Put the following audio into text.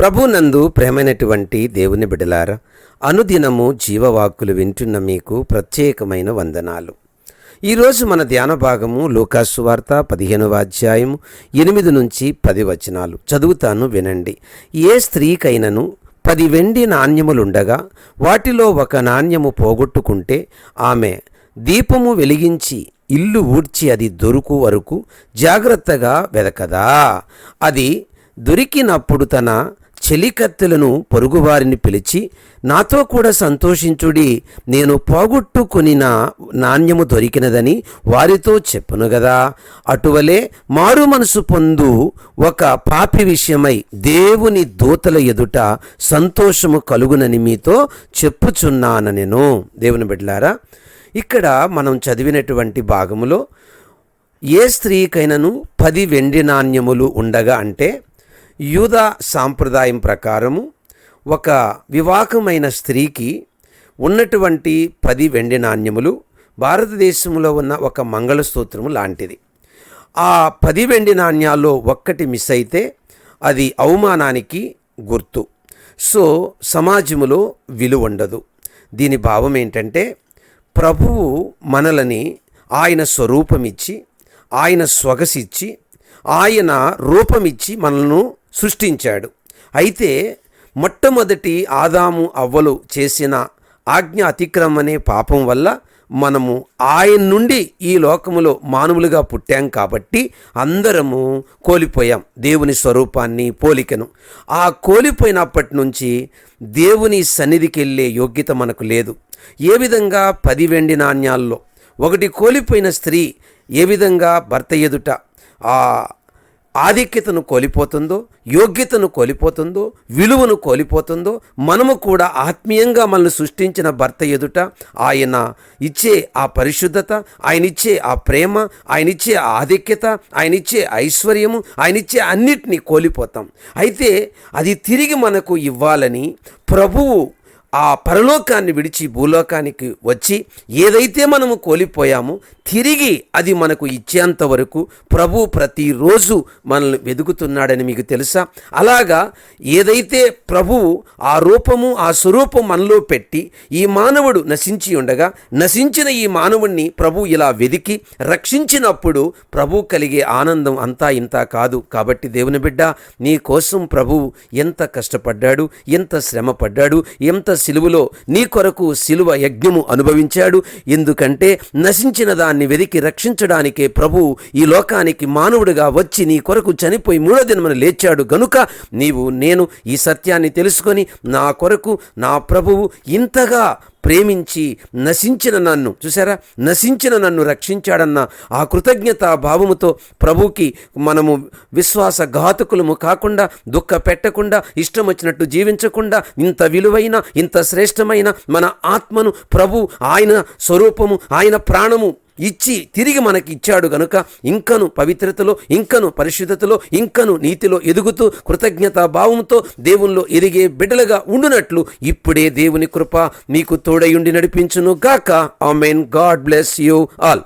ప్రభునందు ప్రేమైనటువంటి దేవుని బిడలారా అనుదినము జీవవాక్కులు వింటున్న మీకు ప్రత్యేకమైన వందనాలు. ఈరోజు మన ధ్యాన భాగము లోకాసు వార్త పదిహేనవ అధ్యాయము ఎనిమిది నుంచి పది వచనాలు. చదువుతాను వినండి. ఏ స్త్రీకైనను పది వెండి నాణ్యములుండగా వాటిలో ఒక నాణ్యము పోగొట్టుకుంటే ఆమె దీపము వెలిగించి ఇల్లు ఊడ్చి అది దొరుకు వరకు జాగ్రత్తగా వెదకదా. అది దొరికినప్పుడు తన చెలికత్తెలను పొరుగువారిని పిలిచి నాతో కూడా సంతోషించుడి నేను పోగొట్టుకుని నాణ్యము దొరికినదని వారితో చెప్పును గదా. అటువలే మారు మనసు పొందు ఒక పాపి విషయమై దేవుని దూతల ఎదుట సంతోషము కలుగునని మీతో చెప్పుచున్నాను నేను. దేవుని బిడ్డలారా ఇక్కడ మనం చదివినటువంటి భాగములో ఏ స్త్రీకైనను పది వెండి నాణ్యములు ఉండగా అంటే యూద సాంప్రదాయం ప్రకారము ఒక వివాహమైన స్త్రీకి ఉన్నటువంటి పది వెండి నాణ్యములు భారతదేశంలో ఉన్న ఒక మంగళసూత్రము లాంటిది. ఆ పది వెండి నాణ్యాల్లో ఒక్కటి మిస్ అయితే అది అవమానానికి గుర్తు. సో సమాజములో విలువ ఉండదు. దీని భావం ఏంటంటే ప్రభువు మనలని ఆయన స్వరూపమిచ్చి ఆయన స్వగసిచ్చి ఆయన రూపమిచ్చి మనల్ని సృష్టించాడు. అయితే మొట్టమొదటి ఆదాము అవ్వలు చేసిన ఆజ్ఞ అతిక్రమం అనే పాపం వల్ల మనము ఆయన నుండి ఈ లోకములో మానవులుగా పుట్టాం కాబట్టి అందరము కోల్పోయాం. దేవుని స్వరూపాన్ని పోలికను. ఆ కోల్పోయినప్పటి నుంచి దేవుని సన్నిధికి వెళ్ళే యోగ్యత మనకు లేదు. ఏ విధంగా పది వెండి నాణ్యాల్లో ఒకటి కోల్పోయిన స్త్రీ ఏ విధంగా భర్త ఎదుట ఆ ఆధిక్యతను కోల్పోతుందో యోగ్యతను కోల్పోతుందో విలువను కోల్పోతుందో మనము కూడా ఆత్మీయంగా మనల్ని సృష్టించిన భర్త ఎదుట ఆయన ఇచ్చే ఆ పరిశుద్ధత ఆయన ఇచ్చే ఆ ప్రేమ ఆయన ఇచ్చే ఆధిక్యత ఆయన ఇచ్చే ఐశ్వర్యము ఆయన ఇచ్చే అన్నిటినీ కోల్పోతాం. అయితే అది తిరిగి మనకు ఇవ్వాలని ప్రభువు ఆ పరలోకాన్ని విడిచి భూలోకానికి వచ్చి ఏదైతే మనము కోల్పోయామో తిరిగి అది మనకు ఇచ్చేంత వరకు ప్రభు ప్రతిరోజు మనల్ని వెతుకుతున్నాడని మీకు తెలుసా? అలాగా ఏదైతే ప్రభువు ఆ రూపము ఆ స్వరూపం మనలో పెట్టి ఈ మానవుడు నశించి ఉండగా నశించిన ఈ మానవుణ్ణి ప్రభు ఇలా వెదికి రక్షించినప్పుడు ప్రభు కలిగే ఆనందం అంతా ఇంత కాదు. కాబట్టి దేవుని బిడ్డ నీ కోసం ప్రభువు ఎంత కష్టపడ్డాడు ఎంత శ్రమ పడ్డాడు ఎంత సిలువలో నీ కొరకు సిలువ యజ్ఞము అనుభవించాడు. ఎందుకంటే నశించిన దాన్ని వెదికి రక్షించడానికే ప్రభు ఈ లోకానికి మానవుడిగా వచ్చి నీ కొరకు చనిపోయి మూడో దినమున లేచాడు. గనుక నీవు నేను ఈ సత్యాన్ని తెలుసుకొని నా కొరకు నా ప్రభువు ఇంతగా ప్రేమించి నశించిన నన్ను చూసారా నశించిన నన్ను రక్షించాడన్న ఆ కృతజ్ఞత భావముతో ప్రభుకి మనము విశ్వాస ఘాతుకులము కాకుండా దుఃఖ పెట్టకుండా ఇష్టం వచ్చినట్టు జీవించకుండా ఇంత విలువైన ఇంత శ్రేష్టమైన మన ఆత్మను ప్రభు ఆయన స్వరూపము ఆయన ప్రాణము ఇచ్చి తిరిగి మనకి ఇచ్చాడు గనుక ఇంకను పవిత్రతలో ఇంకను పరిశుద్ధతలో ఇంకను నీతిలో ఎదుగుతూ కృతజ్ఞతా భావంతో దేవుల్లో ఎదిగే బిడ్డలుగా ఉండునట్లు ఇప్పుడే దేవుని కృప మీకు తోడయుండి నడిపించును గాక. Amen. God bless you all.